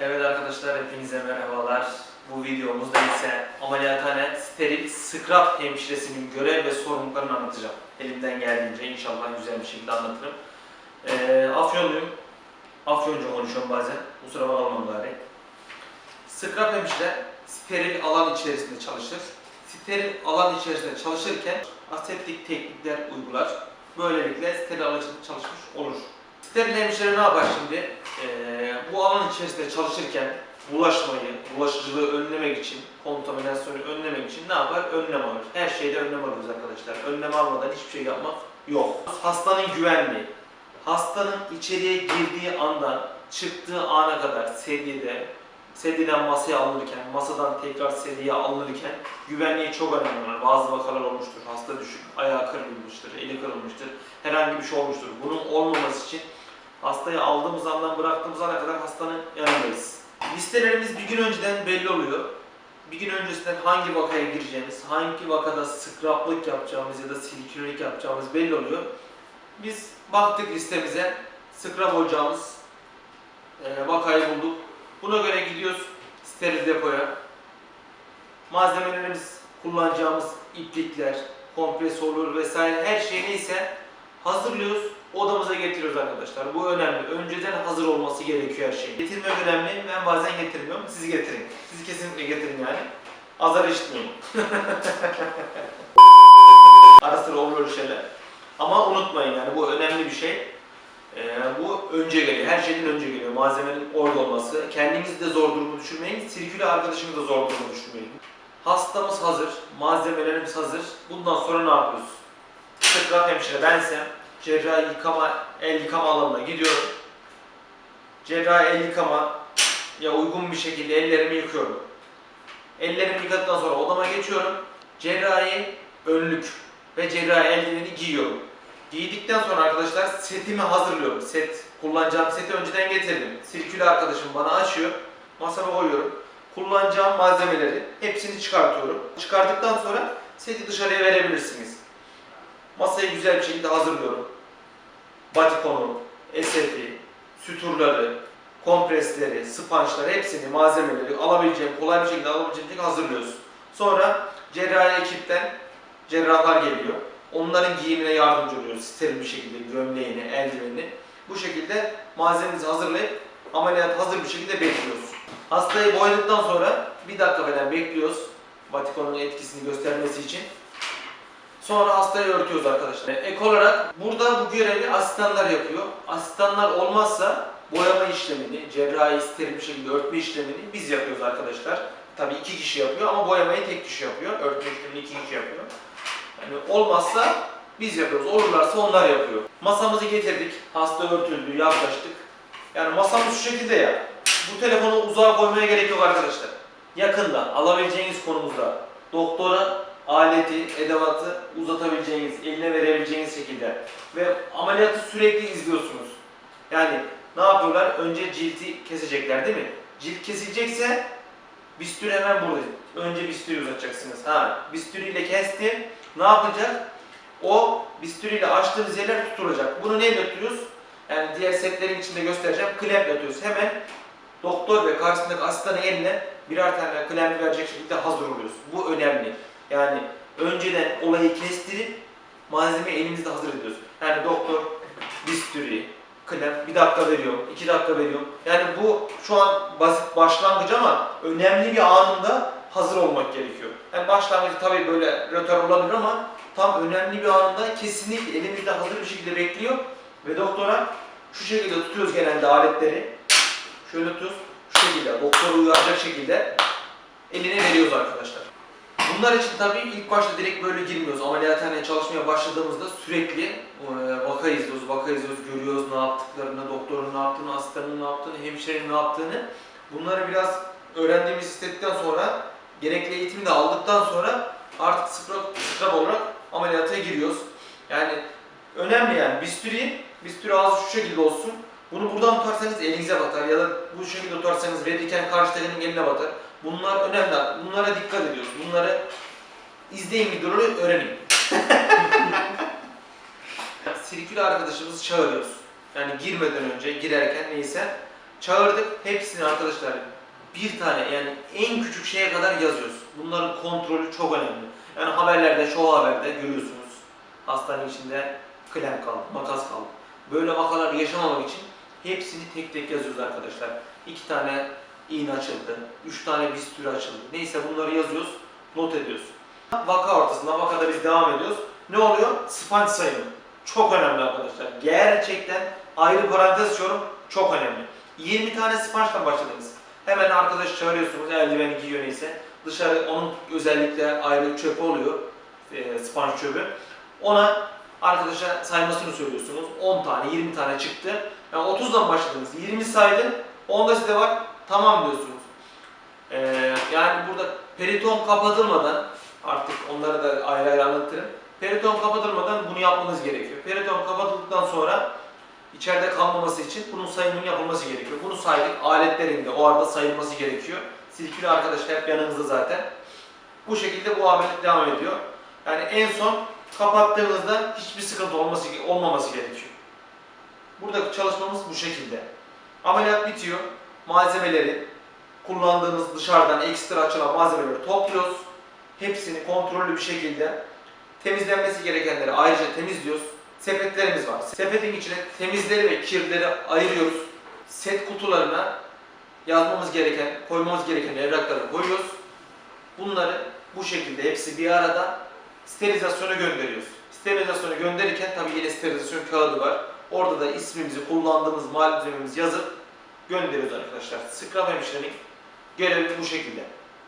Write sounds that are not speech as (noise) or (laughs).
Evet arkadaşlar hepinize merhabalar. Bu videomuzda ise ameliyathane steril scrap hemşiresinin görev ve sorumluluklarını anlatacağım. Elimden geldiğince inşallah güzel bir şekilde anlatırım. Ee, Afyonluyum. Afyoncu konuşuyorum bazen. Kusura bakma bari. Scrap hemşire steril alan içerisinde çalışır. Steril alan içerisinde çalışırken aseptik teknikler uygular. Böylelikle steril alan çalışmış olur. Steril hemşire ne yapar şimdi? Ee, bu alan içerisinde çalışırken bulaşmayı, bulaşıcılığı önlemek için, kontaminasyonu önlemek için ne yapar? Önlem alır. Her şeyde önlem alırız arkadaşlar. Önlem almadan hiçbir şey yapmak yok. Hastanın güvenliği, hastanın içeriye girdiği andan çıktığı ana kadar sedyede, sedyeden masaya alınırken, masadan tekrar sedyeye alınırken güvenliği çok önemli. Bazı vakalar olmuştur. Hasta düşük, ayağı kırılmıştır, eli kırılmıştır, herhangi bir şey olmuştur. Bunun olmaması için hastayı aldığımız andan bıraktığımız ana kadar hastanın yanındayız. Listelerimiz bir gün önceden belli oluyor. Bir gün öncesinden hangi vakaya gireceğimiz, hangi vakada skraplık yapacağımız ya da silkülelik yapacağımız belli oluyor. Biz baktık listemize, skrap olacağımız e, vakayı bulduk. Buna göre gidiyoruz steril depoya. Malzemelerimiz, kullanacağımız iplikler, kompresörler vesaire her şey neyse hazırlıyoruz, odamıza getiriyoruz arkadaşlar. Bu önemli. Önceden hazır olması gerekiyor her şey. Getirmek önemli. Ben bazen getirmiyorum. Siz getirin. Siz kesinlikle getirin yani. Azar işitmeyin. (laughs) Ara sıra olur şeyler. Ama unutmayın yani bu önemli bir şey. Ee, bu önce geliyor. Her şeyden önce geliyor. Malzemenin orada olması. Kendinizi de zor durumu düşürmeyin. Sirküle arkadaşınızı da zor durumu düşürmeyin. Hastamız hazır. Malzemelerimiz hazır. Bundan sonra ne yapıyoruz? Scrap hemşire bensem cerrahi yıkama, el yıkama alanına gidiyorum. Cerrahi el yıkama ya uygun bir şekilde ellerimi yıkıyorum. Ellerimi yıkadıktan sonra odama geçiyorum. Cerrahi önlük ve cerrahi eldiveni giyiyorum. Giydikten sonra arkadaşlar setimi hazırlıyorum. Set, kullanacağım seti önceden getirdim. Sirkülü arkadaşım bana açıyor. Masama koyuyorum. Kullanacağım malzemeleri hepsini çıkartıyorum. Çıkardıktan sonra seti dışarıya verebilirsiniz. Masayı güzel bir şekilde hazırlıyorum. Batikonu, esefi, süturları, kompresleri, spançları hepsini, malzemeleri alabileceğim, kolay bir şekilde alabileceğim şekilde hazırlıyoruz. Sonra cerrahi ekipten cerrahlar geliyor. Onların giyimine yardımcı oluyoruz. Steril bir şekilde gömleğini, eldivenini. Bu şekilde malzememizi hazırlayıp ameliyat hazır bir şekilde bekliyoruz. Hastayı boyadıktan sonra bir dakika falan bekliyoruz. Batikonun etkisini göstermesi için. Sonra hastayı örtüyoruz arkadaşlar. Ek olarak burada bu görevi asistanlar yapıyor. Asistanlar olmazsa boyama işlemini, cerrahi steril bir şekilde örtme işlemini biz yapıyoruz arkadaşlar. Tabii iki kişi yapıyor ama boyamayı tek kişi yapıyor. Örtme işlemini iki kişi yapıyor. Yani olmazsa biz yapıyoruz. Olurlarsa onlar yapıyor. Masamızı getirdik. Hasta örtüldü, yaklaştık. Yani masamız şu şekilde ya. Bu telefonu uzağa koymaya gerek yok arkadaşlar. Yakında alabileceğiniz konumuzda doktora aleti, edevatı uzatabileceğiniz, eline verebileceğiniz şekilde ve ameliyatı sürekli izliyorsunuz. Yani ne yapıyorlar? Önce cilti kesecekler değil mi? Cilt kesilecekse bisturi hemen burada. Önce bisturi uzatacaksınız. Ha, bisturiyle kesti. Ne yapacak? O bisturiyle açtığınız yerler tutulacak. Bunu neyle tutuyoruz? Yani diğer setlerin içinde göstereceğim. Klemple tutuyoruz. Hemen doktor ve karşısındaki asistanın eline birer tane klemp verecek şekilde hazır oluyoruz. Bu önemli. Yani önceden olayı kestirip malzemeyi elimizde hazır ediyoruz. Yani doktor bisturi, klem bir dakika veriyor, iki dakika veriyor. Yani bu şu an basit başlangıç ama önemli bir anında hazır olmak gerekiyor. Yani başlangıcı tabii böyle rötar olabilir ama tam önemli bir anında kesinlikle elimizde hazır bir şekilde bekliyor ve doktora şu şekilde tutuyoruz genelde aletleri. Şöyle tutuyoruz. Şu şekilde doktoru uyaracak şekilde eline veriyoruz arkadaşlar. Bunlar için tabii ilk başta direkt böyle girmiyoruz. Ameliyathaneye çalışmaya başladığımızda sürekli e, vaka izliyoruz, vaka izliyoruz, görüyoruz ne yaptıklarını, doktorun ne yaptığını, hastanın ne yaptığını, hemşirenin ne yaptığını. Bunları biraz öğrendiğimiz istedikten sonra, gerekli eğitimi de aldıktan sonra artık scrub, scrub olarak ameliyata giriyoruz. Yani önemli yani bisturi, bisturi ağzı şu şekilde olsun. Bunu buradan tutarsanız elinize batar ya da bu şekilde tutarsanız verirken karşıdakinin eline batar. Bunlar önemli. Bunlara dikkat ediyoruz. Bunları izleyin videoları öğrenin. (laughs) Sirkül arkadaşımızı çağırıyoruz. Yani girmeden önce, girerken neyse Çağırdık. Hepsini arkadaşlar bir tane yani en küçük şeye kadar yazıyoruz. Bunların kontrolü çok önemli. Yani haberlerde, show haberde görüyorsunuz. Hastane içinde klem kaldı, makas kaldı. Böyle vakalar yaşamamak için hepsini tek tek yazıyoruz arkadaşlar. İki tane iğne açıldı, üç tane bistürü açıldı. Neyse bunları yazıyoruz, not ediyoruz. Vaka ortasında, vakada biz devam ediyoruz. Ne oluyor? Spanç sayımı. Çok önemli arkadaşlar. Gerçekten ayrı parantez açıyorum. Çok önemli. 20 tane spançla başladınız. Hemen arkadaş çağırıyorsunuz eldiveni giyiyor neyse. Dışarı onun özellikle ayrı çöpü oluyor. E, spanç çöpü. Ona arkadaşa saymasını söylüyorsunuz. 10 tane, 20 tane çıktı. Yani 30'dan başladınız. 20 saydı. 10'da size var. Tamam diyorsunuz. E, yani burada periton kapatılmadan artık onları da ayrı ayrı anlatırım. Periton kapatılmadan bunu yapmanız gerekiyor. Periton kapatıldıktan sonra içeride kalmaması için bunun sayımının yapılması gerekiyor. Bunu saydık. Aletlerin de o arada sayılması gerekiyor. Silkili arkadaşlar hep yanınızda zaten. Bu şekilde bu ameliyat devam ediyor. Yani en son kapattığınızda hiçbir sıkıntı olması olmaması gerekiyor. Buradaki çalışmamız bu şekilde. Ameliyat bitiyor. Malzemeleri kullandığınız dışarıdan ekstra açılan malzemeleri topluyoruz. Hepsini kontrollü bir şekilde temizlenmesi gerekenleri ayrıca temizliyoruz. Sepetlerimiz var. Sepetin içine temizleri ve kirleri ayırıyoruz. Set kutularına yazmamız gereken, koymamız gereken evrakları koyuyoruz. Bunları bu şekilde hepsi bir arada sterilizasyona gönderiyoruz. Sterilizasyona gönderirken tabii yine sterilizasyon kağıdı var. Orada da ismimizi, kullandığımız malzememizi yazıp gönderiyoruz arkadaşlar. Scrub hemşirelik görevi bu şekilde.